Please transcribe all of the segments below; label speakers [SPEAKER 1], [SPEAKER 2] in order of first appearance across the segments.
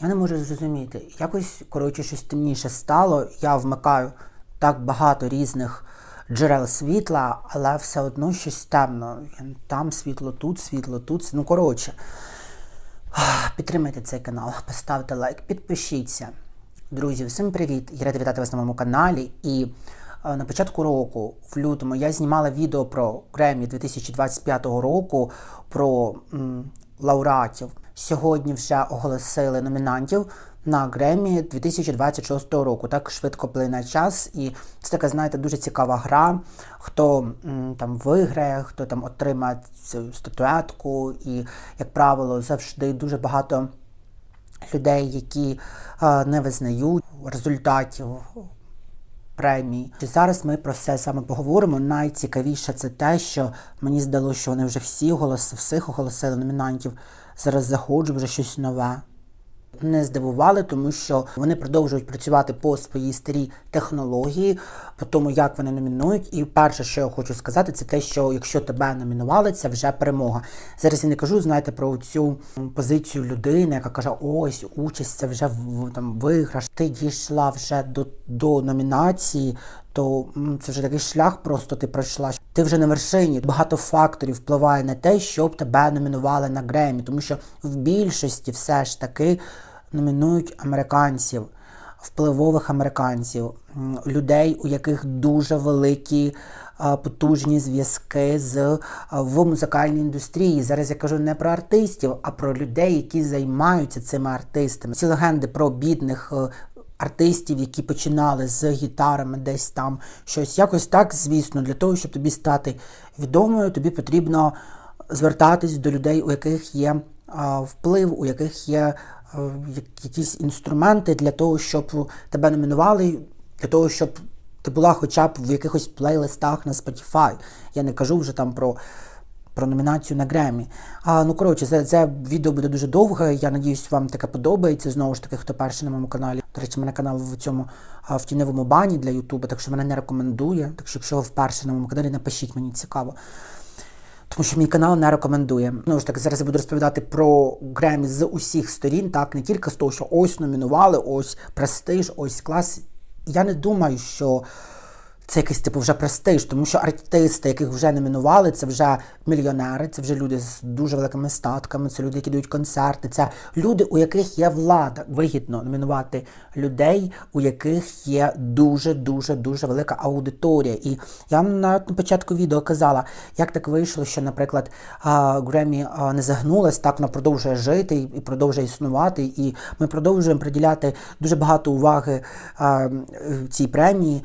[SPEAKER 1] Я не можу зрозуміти. Якось, коротше, щось темніше стало. Я вмикаю так багато різних джерел світла, але все одно щось темно. Там світло, тут світло, тут. Ну, коротше. Підтримайте цей канал, поставте лайк, підпишіться. Друзі, всім привіт! Я радий вітати вас на моєму каналі. І е, на початку року, в лютому, я знімала відео про Гремі 2025 року, про м, лауреатів. Сьогодні вже оголосили номінантів на Гремі 2026 року. Так швидко плине час, і це така, знаєте, дуже цікава гра. Хто там виграє, хто там отримає цю статуетку, і, як правило, завжди дуже багато людей, які е, не визнають результатів премій. І зараз ми про все саме поговоримо. Найцікавіше це те, що мені здалося, що вони вже всі голос, всіх оголосили номінантів. Зараз заходжу вже щось нове. Не здивували, тому що вони продовжують працювати по своїй старій технології, по тому, як вони номінують. І перше, що я хочу сказати, це те, що якщо тебе номінували, це вже перемога. Зараз я не кажу, знаєте, про цю позицію людини, яка каже: ось участь, це вже там виграш. Ти дійшла вже до, до номінації. То це вже такий шлях, просто ти пройшла. Ти вже на вершині. Багато факторів впливає на те, щоб тебе номінували на Гремі, тому що в більшості все ж таки номінують американців, впливових американців, людей, у яких дуже великі потужні зв'язки з в музикальній індустрії. Зараз я кажу не про артистів, а про людей, які займаються цими артистами. Ці легенди про бідних. Е, Артистів, які починали з гітарами, десь там щось. Якось так, звісно, для того, щоб тобі стати відомою, тобі потрібно звертатись до людей, у яких є вплив, у яких є а, якісь інструменти для того, щоб тебе номінували, для того, щоб ти була хоча б в якихось плейлистах на Spotify. Я не кажу вже там про. Про номінацію на Гремі. А, ну коротше, це, це відео буде дуже довге. Я надіюсь, вам таке подобається. Знову ж таки, хто перший на моєму каналі. До речі, мене канал в цьому в тіньовому бані для Ютуба, так що мене не рекомендує. Так що, якщо ви вперше на моєму каналі, напишіть мені цікаво. Тому що мій канал не рекомендує. Ну ж таки, зараз я буду розповідати про Гремі з усіх сторін, так не тільки з того, що ось номінували, ось престиж, ось клас. Я не думаю, що це якийсь типу вже престиж, тому що артисти, яких вже номінували, це вже мільйонери, це вже люди з дуже великими статками, це люди, які дають концерти, це люди, у яких є влада. Вигідно номінувати людей, у яких є дуже дуже дуже велика аудиторія. І я навіть на початку відео казала, як так вийшло, що, наприклад, Гремі не загнулась, так вона продовжує жити і продовжує існувати. І ми продовжуємо приділяти дуже багато уваги цій премії.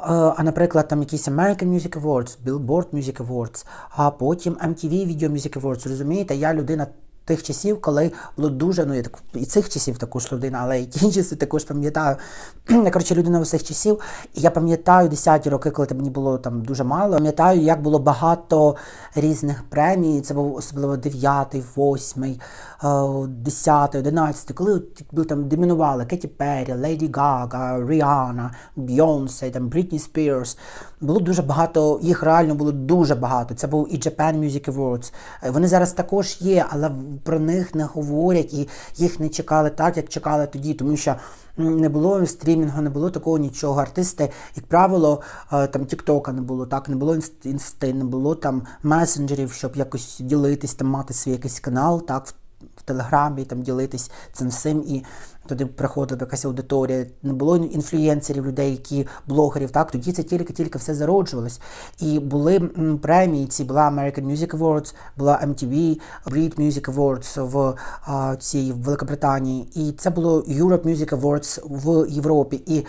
[SPEAKER 1] Е, А, наприклад, там якісь American Music Awards, Billboard Music Awards, а потім MTV Video Music Awards. Розумієте, я людина тих часів, коли було дуже, ну я так і цих часів також людина, але і ті часи також пам'ятаю. Коротше людина усіх часів. І я пам'ятаю 10-ті роки, коли мені було там дуже мало. Пам'ятаю, як було багато різних премій. Це був особливо 9-й, 8-й, 10-й, 11-й, коли там домінували Кеті Перрі, Леді Гага, Ріана, Бейонсе, там Брітні Спірс. Було дуже багато, їх реально було дуже багато. Це був і Japan Music Awards. Е, Вони зараз також є, але про них не говорять і їх не чекали так, як чекали тоді, тому що не було стрімінгу, не було такого нічого. Артисти, як правило, е, там Тіктока не було, так, не було інст- інсти, не було там месенджерів, щоб якось ділитись, там мати свій якийсь канал, так, в, Телеграмі, там ділитись цим всім. І туди приходила якась аудиторія, не було інфлюєнсерів, людей, які блогерів, так, тоді це тільки-тільки все зароджувалось. І були премії, ці була American Music Awards, була MTV, Brit Music Awards в а, цій в Великобританії, і це було Europe Music Awards в Європі. І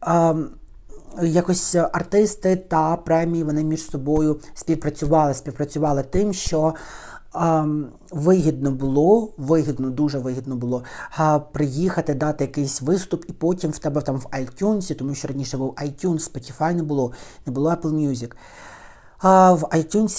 [SPEAKER 1] а, якось артисти та премії вони між собою співпрацювали, співпрацювали тим, що ем, вигідно було, вигідно, дуже вигідно було а, приїхати, дати якийсь виступ, і потім в тебе там в iTunes, тому що раніше був iTunes, Spotify не було, не було Apple Music. А в iTunes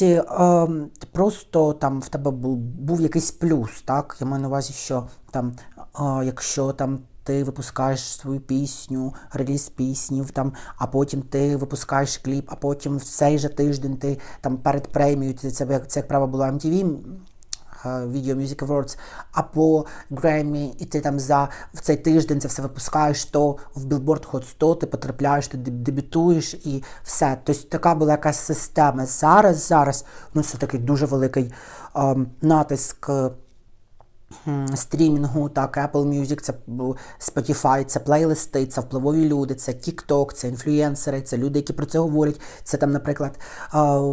[SPEAKER 1] ти просто там в тебе був, був якийсь плюс, так? Я маю на увазі, що там, а, якщо там ти випускаєш свою пісню, реліз пісні, там, а потім ти випускаєш кліп, а потім в цей же тиждень ти там перед премією, це, це, це як право було MTV, е, Video Music Awards або Grammy, і ти там за в цей тиждень це все випускаєш, то в Billboard Hot 100 ти потрапляєш, ти дебютуєш і все. Тобто така була якась система. Зараз, зараз, ну це такий дуже великий ем, натиск. Е, стрімінгу, так, Apple Music, це Spotify, це плейлисти, це впливові люди, це TikTok, це інфлюенсери, це люди, які про це говорять. Це там, наприклад,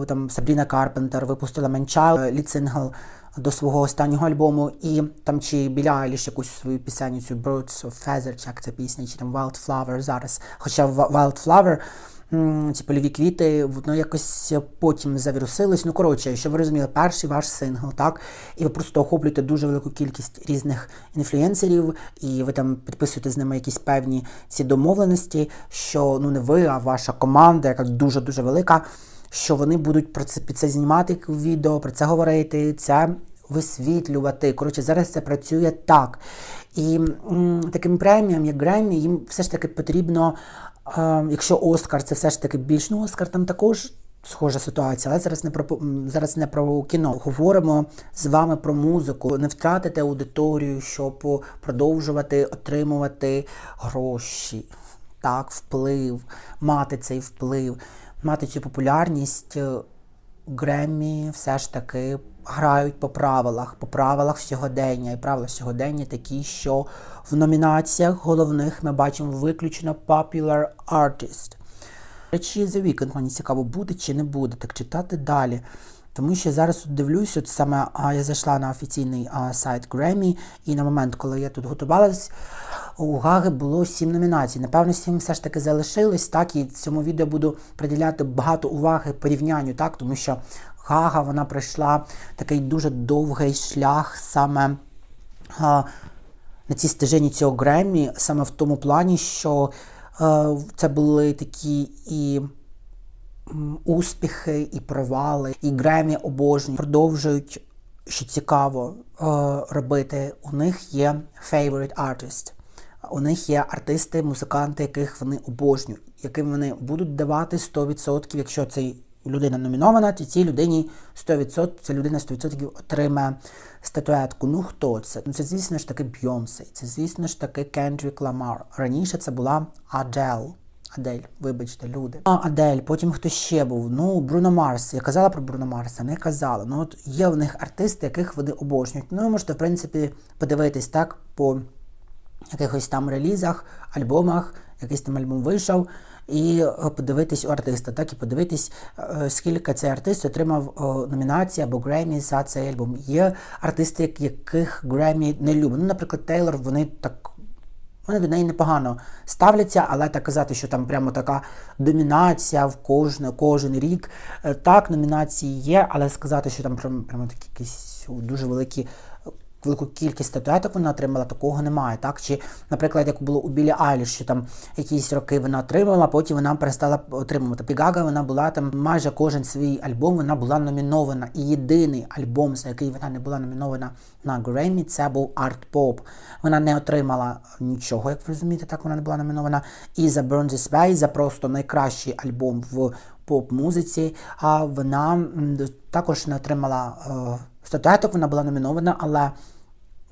[SPEAKER 1] там Сабріна Карпентер випустила Manchild, лід-сингл до свого останнього альбому, і там чи Біля Айліш якусь свою пісень, цю Birds of Feather, чи як ця пісня, чи там Wildflower зараз. Хоча Wildflower ці польові квіти, воно якось потім завірусилось. Ну, коротше, щоб ви розуміли, перший ваш сингл, так? І ви просто охоплюєте дуже велику кількість різних інфлюенсерів, і ви там підписуєте з ними якісь певні ці домовленості, що ну не ви, а ваша команда, яка дуже-дуже велика, що вони будуть про це під це знімати відео, про це говорити, це висвітлювати. Коротше, зараз це працює так. І м, таким преміям, як Греммі, їм все ж таки потрібно, е, якщо Оскар, це все ж таки більш ну, Оскар там також. Схожа ситуація, але зараз не про зараз не про кіно. Говоримо з вами про музику. Не втратити аудиторію, щоб продовжувати отримувати гроші, так, вплив, мати цей вплив, мати цю популярність. е, Греммі все ж таки грають по правилах, по правилах сьогодення. І правила сьогодення такі, що в номінаціях головних ми бачимо виключно Popular Artist. Речі The Weeknd мені цікаво, буде чи не буде, так читати далі. Тому що зараз тут дивлюсь, от саме а, я зайшла на офіційний а, сайт Grammy, і на момент, коли я тут готувалась, у Гаги було сім номінацій. Напевно, сім все ж таки залишилось, так, і цьому відео буду приділяти багато уваги порівнянню, так, тому що Гага вона пройшла такий дуже довгий шлях саме. А, на цій стежині цього Греммі, саме в тому плані, що е, це були такі і успіхи, і провали, і Греммі обожнюють, продовжують, що цікаво, е, робити. У них є favorite artist. У них є артисти, музиканти, яких вони обожнюють, яким вони будуть давати 100%, якщо цей людина номінована, то цій людині 100%, ця людина 100% отримає статуетку. Ну хто це? Ну це, звісно ж таки Бйонсе, це, звісно ж таки Кендрік Ламар. Раніше це була Адел. Адель, вибачте, люди. А Адель, потім хто ще був? Ну, Бруно Марс. Я казала про Бруно Марса, не казала. Ну от є в них артисти, яких вони обожнюють. Ну, ви можете, в принципі, подивитись так по якихось там релізах, альбомах, якийсь там альбом вийшов, і е, подивитись у артиста, так і подивитись, е, скільки цей артист отримав е, номінації або Гремі за цей альбом. Є артисти, яких Гремі не любить. Ну, наприклад, Тейлор, вони так. Вони до неї непогано ставляться, але так казати, що там прямо така домінація в кожне, кожен рік. Так, номінації є, але сказати, що там прямо, прямо такі якісь дуже великі велику кількість статуеток вона отримала, такого немає. Так? Чи, наприклад, як було у Білі Айліш, що там якісь роки вона отримала, потім вона перестала отримувати. Пігага вона була там майже кожен свій альбом, вона була номінована. І єдиний альбом, за який вона не була номінована на Греммі, це був Art Pop. Вона не отримала нічого, як ви розумієте, так вона не була номінована. І за Burn This Way, за просто найкращий альбом в поп-музиці. А вона також не отримала е, статуеток, вона була номінована, але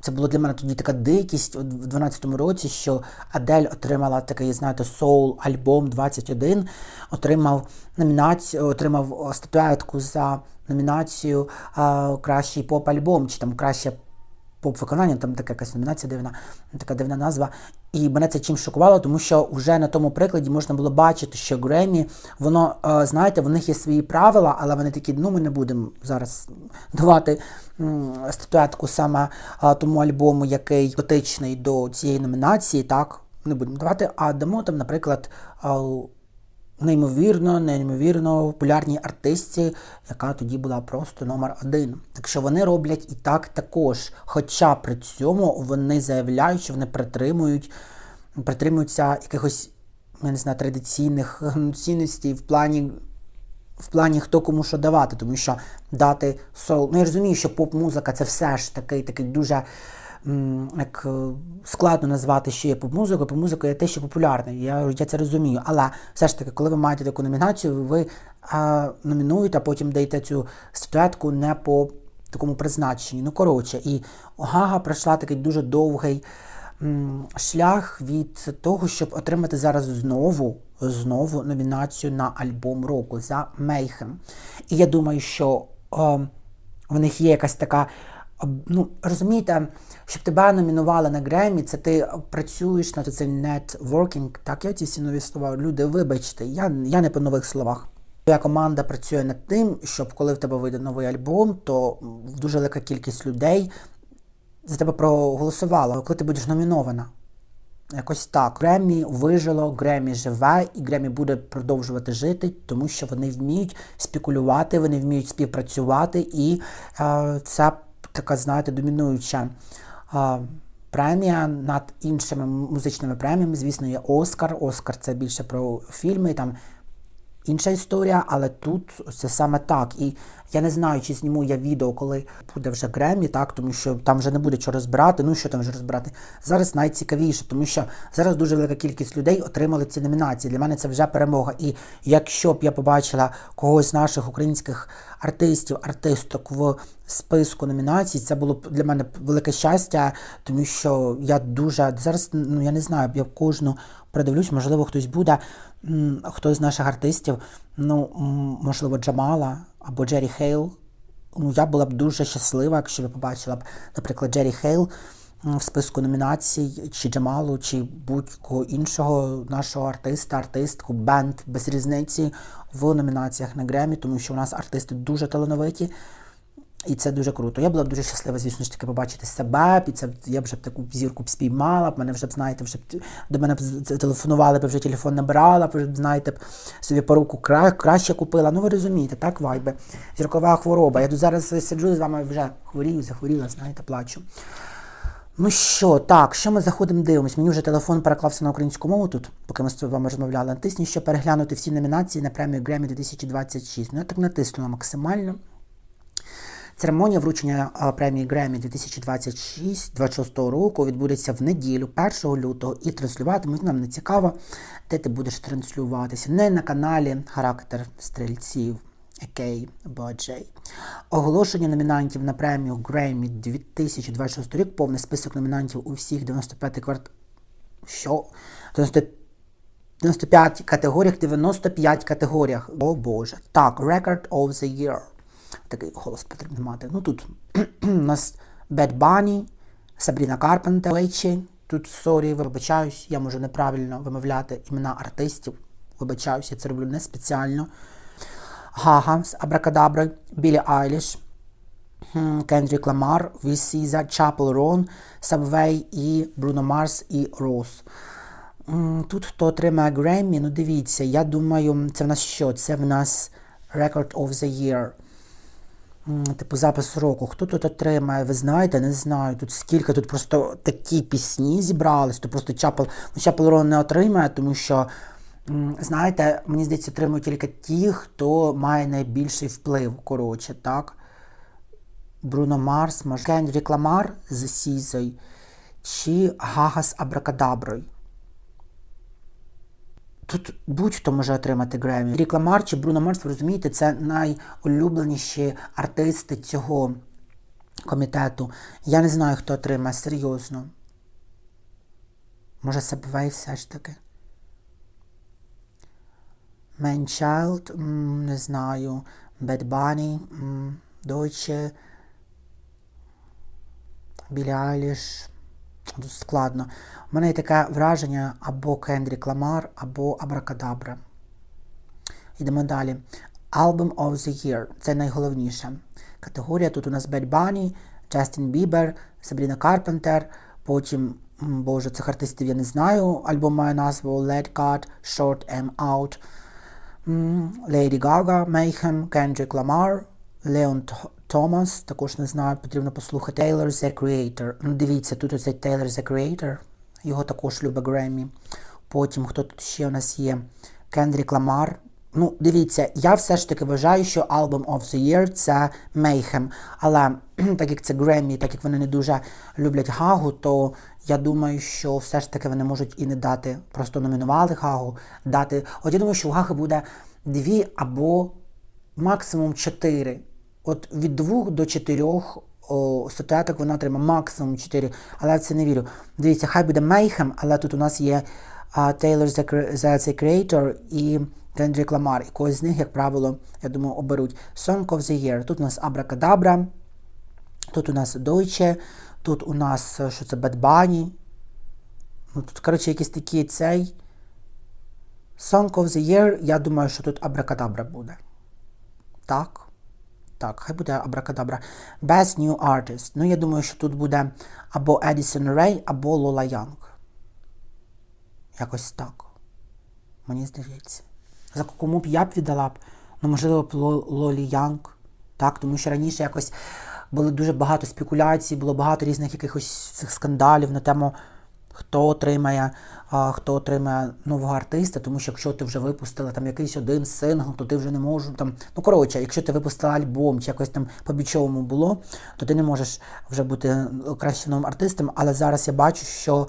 [SPEAKER 1] це було для мене тоді така дикість у 12-му році, що Адель отримала такий, знаєте, соул альбом 21, отримав номінацію, отримав о, статуетку за номінацію а, кращий поп-альбом, чи там краще поп-виконання, там така якась номінація дивна, така дивна назва. І мене це чим шокувало, тому що вже на тому прикладі можна було бачити, що Гремі, воно, е, знаєте, в них є свої правила, але вони такі, ну ми не будемо зараз давати статуетку саме е, тому альбому, який дотичний до цієї номінації, так, не будемо давати, а дамо там, наприклад, е, неймовірно, неймовірно популярній артистці, яка тоді була просто номер один. Так що вони роблять і так також. Хоча при цьому вони заявляють, що вони притримують, притримуються якихось, я не знаю, традиційних ем, цінностей в плані. В плані хто кому що давати, тому що дати сол. Ну я розумію, що поп-музика це все ж такий такий дуже як е, складно назвати, що є поп-музикою. Поп-музика є те, що популярне. Я, я це розумію. Але все ж таки, коли ви маєте таку номінацію, ви а, номінуєте, а потім даєте цю статуетку не по такому призначенні. Ну, коротше, і Гага пройшла такий дуже довгий м, шлях від того, щоб отримати зараз знову, знову номінацію на альбом року за Мейхем. І я думаю, що е, в них є якась така. Ну, розумієте, щоб тебе номінували на Гремі, це ти працюєш над цим networking, так, я ці нові слова. Люди, вибачте, я, я не по нових словах. Твоя команда працює над тим, щоб коли в тебе вийде новий альбом, то дуже велика кількість людей за тебе проголосувала, коли ти будеш номінована. Якось так. Гремі вижило, Гремі живе, і Гремі буде продовжувати жити, тому що вони вміють спекулювати, вони вміють співпрацювати, і е, це така, знаєте, домінуюча е, премія над іншими музичними преміями. Звісно, є Оскар. Оскар це більше про фільми. Там інша історія, але тут це саме так. І я не знаю, чи зніму я відео, коли буде вже Гремі, так, тому що там вже не буде що розбирати. Ну що там вже розбирати? Зараз найцікавіше, тому що зараз дуже велика кількість людей отримали ці номінації. Для мене це вже перемога. І якщо б я побачила когось з наших українських артистів, артисток в списку номінацій, це було для мене велике щастя, тому що я дуже зараз, ну я не знаю, я кожну придивлюсь, можливо, хтось буде, хтось з наших артистів, ну, можливо, Джамала або Джері Хейл. Ну, я була б дуже щаслива, якщо б побачила б, наприклад, Джері Хейл в списку номінацій, чи Джамалу, чи будь-кого іншого нашого артиста, артистку, бенд без різниці в номінаціях на Гремі, тому що у нас артисти дуже талановиті. І це дуже круто. Я була б дуже щаслива, звісно ж таки, побачити себе. І це я б вже б таку зірку б спіймала, б мене вже б, знаєте, вже б до мене б телефонували, б вже телефон набирала, б вже, б, знаєте, б собі поруку кра, краще купила. Ну ви розумієте, так, вайби. Зіркова хвороба. Я тут зараз сиджу з вами вже хворію, захворіла, знаєте, плачу. Ну що, так, що ми заходимо, дивимось. Мені вже телефон переклався на українську мову тут, поки ми з вами розмовляли. Натисніть, щоб переглянути всі номінації на премію Grammy 2026. Ну, я так натиснула максимально. Церемонія вручення премії Гремі 2026 року відбудеться в неділю, 1 лютого, і транслюватимуть нам не цікаво, де ти будеш транслюватися. Не на каналі Характер стрільців. Окей, Боджей. Оголошення номінантів на премію Гремі 2026 рік, повний список номінантів у всіх 95 кварт... Що? 90... 95 категоріях, 95 категоріях. О Боже. Так, Record of the Year. Такий голос потрібно мати. Ну тут у нас Bad Bunny, Сабріна Карпентер, Лейчі. Тут, сорі, вибачаюсь, я можу неправильно вимовляти імена артистів. Вибачаюсь, я це роблю не спеціально. Гага з Абракадаброю, Білі Айліш, Кендрік Ламар, Вісіза, Чапел Рон, Сабвей і Бруно Марс і Рос. Тут хто отримає Греммі, ну дивіться, я думаю, це в нас що? Це в нас Record of the Year. Типу запис року. Хто тут отримає? Ви знаєте, не знаю. Тут скільки, тут просто такі пісні зібрались, то просто Чапел, ну, Чапел Рон не отримає, тому що, знаєте, мені здається, отримують тільки ті, хто має найбільший вплив, коротше, так? Бруно Марс, Кендрік Ламар з Сізою, чи Гага з Абракадаброю. Тут будь-хто може отримати Гремі. Рік Ламар чи Бруно Марс, ви розумієте, це найулюбленіші артисти цього комітету. Я не знаю, хто отримає, серйозно. Може, Сабвей все ж таки. Manchild, м, не знаю. Bad Bunny, Deutsche, Білі Айліш. Тут складно. У мене є таке враження або Кендрік Ламар, або Абракадабра. Йдемо далі. Album of the Year. Це найголовніше. Категорія тут у нас Bad Bunny, Justin Bieber, Sabrina Carpenter, потім, боже, цих артистів я не знаю. Альбом має назву Let God, Short M Out. М, Lady Gaga, Mayhem, Kendrick Lamar, Leon Th- Thomas, також не знаю, потрібно послухати. Taylor The Creator. Ну, дивіться, тут оцей Taylor The Creator, його також любить Греммі. Потім, хто тут ще у нас є? Кендрік Ламар. Ну, дивіться, я все ж таки вважаю, що Album of the Year це Mayhem. Але так як це Греммі, так як вони не дуже люблять Гагу, то я думаю, що все ж таки вони можуть і не дати. Просто номінували Гагу, дати. От я думаю, що у Гаги буде дві або максимум чотири от від двох до чотирьох статуеток вона отримає максимум чотири, але я це не вірю. Дивіться, хай буде Mayhem, але тут у нас є Taylor the, Cre- the, the Creator і Kendrick Lamar. І когось з них, як правило, я думаю, оберуть. Song of the Year. Тут у нас Abracadabra, тут у нас Deutsche, тут у нас, е, що це, Bad Bunny. Ну, тут, коротше, якийсь такий цей. Song of the Year, я думаю, що тут Abracadabra буде. Так. Так, хай буде Abracadabra. Best New Artist. Ну, я думаю, що тут буде або Edison Ray, або Lola Young. Якось так. Мені здається. За кому б я б віддала б? Ну, можливо, Лолі Янг. Так, тому що раніше якось було дуже багато спекуляцій, було багато різних якихось цих скандалів на тему, хто отримає, хто отримає нового артиста, тому що якщо ти вже випустила там якийсь один сингл, то ти вже не можеш там. Ну коротше, якщо ти випустила альбом чи якось там по бічовому було, то ти не можеш вже бути кращим новим артистом. Але зараз я бачу, що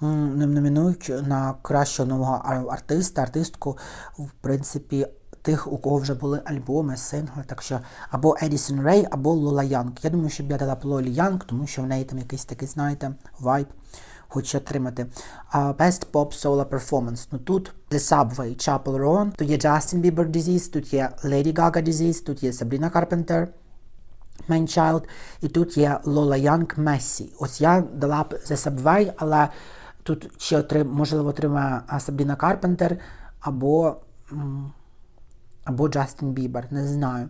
[SPEAKER 1] ним номінують на кращого нового артиста, артистку, в принципі. Тих, у кого вже були альбоми, сингли, так що або Едісон Рей, або Лола Янг. Я думаю, що б я дала б Лолі Янг, тому що в неї там якийсь такий, знаєте, вайб хоче отримати. А Best Pop Solo Performance. Ну тут The Subway, Chapel Roan, тут є Justin Bieber Disease, тут є Lady Gaga Disease, тут є Sabrina Carpenter, Man Child, і тут є Lola Young Messi. Ось я дала б The Subway, але тут ще отрим, можливо отримає Sabrina Carpenter або, або Justin Bieber, не знаю.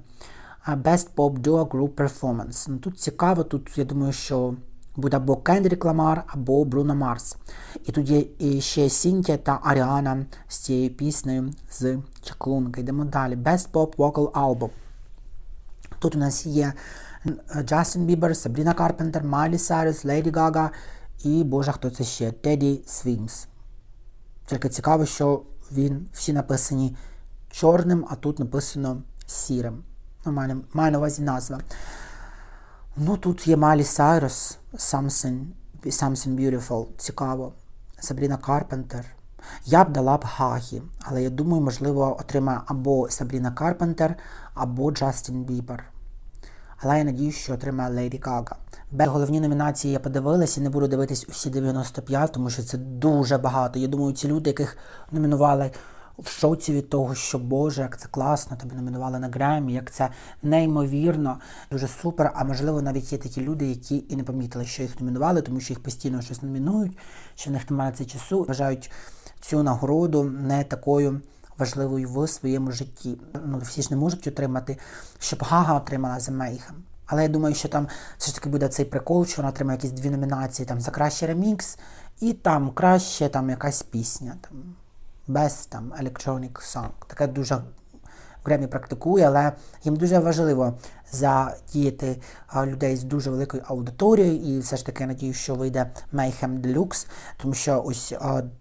[SPEAKER 1] Best Pop Duo Group Performance. Ну, тут цікаво, тут я думаю, що буде або Кендрік Ламар, або Бруно Марс. І тут є ще Сінтія та Аріана з цією піснею з Чаклунка. Йдемо далі. Best Pop Vocal Album. Тут у нас є Джастін Бібер, Сабріна Карпентер, Майлі Сайрус, Леді Гага і, боже, хто це ще? Теді Свімс. Тільки цікаво, що він всі написані чорним, а тут написано сірим. Ну, маю, маю на увазі назва. Ну, тут є Майлі Сайрус, Something, Something Beautiful, цікаво. Сабріна Карпентер. Я б дала б Хагі, але я думаю, можливо, отримає або Сабріна Карпентер, або Джастін Бібер. Але я надіюсь, що отримає Леді Гага. Без головні номінації я подивилась і не буду дивитись усі 95, тому що це дуже багато. Я думаю, ці люди, яких номінували в шоці від того, що Боже, як це класно, тебе номінували на Гремі, як це неймовірно, дуже супер. А можливо, навіть є такі люди, які і не помітили, що їх номінували, тому що їх постійно щось номінують, що в них немає це часу, вважають цю нагороду не такою важливою в своєму житті. Ну, всі ж не можуть отримати, щоб Гага отримала за Мейхем. Але я думаю, що там все ж таки буде цей прикол, що вона отримає якісь дві номінації там за кращий ремікс, і там краще там якась пісня. Там, без там electronic song. Таке дуже Гремі практикує, але їм дуже важливо задіяти людей з дуже великою аудиторією, і все ж таки я надію, що вийде Mayhem Deluxe, тому що ось,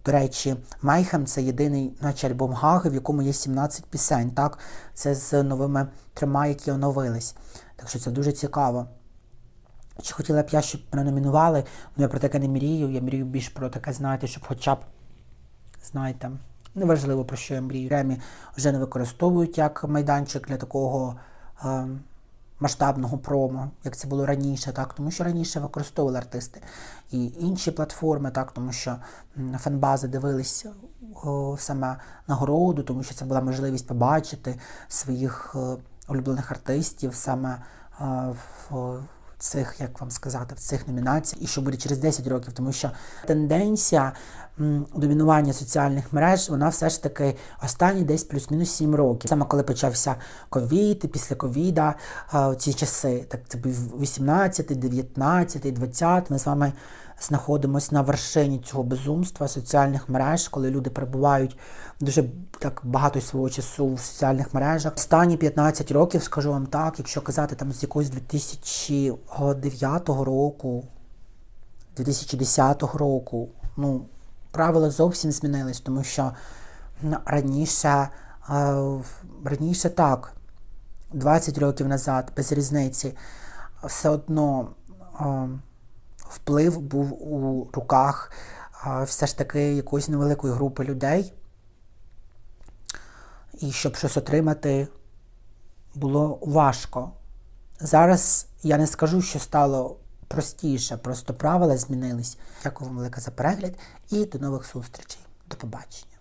[SPEAKER 1] до речі, Mayhem це єдиний, наче альбом Гаги, в якому є 17 пісень. Так, це з новими трьома, які оновились. Так що це дуже цікаво. Чи хотіла б я, щоб мене номінували, ну я про таке не мрію, я мрію більш про таке, знаєте, щоб хоча б, знаєте, неважливо про що я мрію. Ремі вже не використовують як майданчик для такого е, масштабного промо, як це було раніше, так, тому що раніше використовували артисти і інші платформи, так, тому що фанбази дивились о, саме нагороду, тому що це була можливість побачити своїх е, улюблених артистів саме е, в цих, як вам сказати, в цих номінаціях, і що буде через 10 років, тому що тенденція домінування соціальних мереж, вона все ж таки останні десь плюс-мінус 7 років. Саме коли почався ковід, після ковіда ці часи, так це був 18, 19, 20, ми з вами знаходимося на вершині цього безумства соціальних мереж, коли люди перебувають дуже так багато свого часу в соціальних мережах. Останні 15 років, скажу вам так, якщо казати там з якогось 2009 року, 2010 року, ну, правила зовсім змінились, тому що раніше, е, раніше так, 20 років назад, без різниці, все одно е, вплив був у руках все ж таки якоїсь невеликої групи людей. І щоб щось отримати, було важко. Зараз я не скажу, що стало простіше, просто правила змінились. Дякую вам велике за перегляд і до нових зустрічей. До побачення.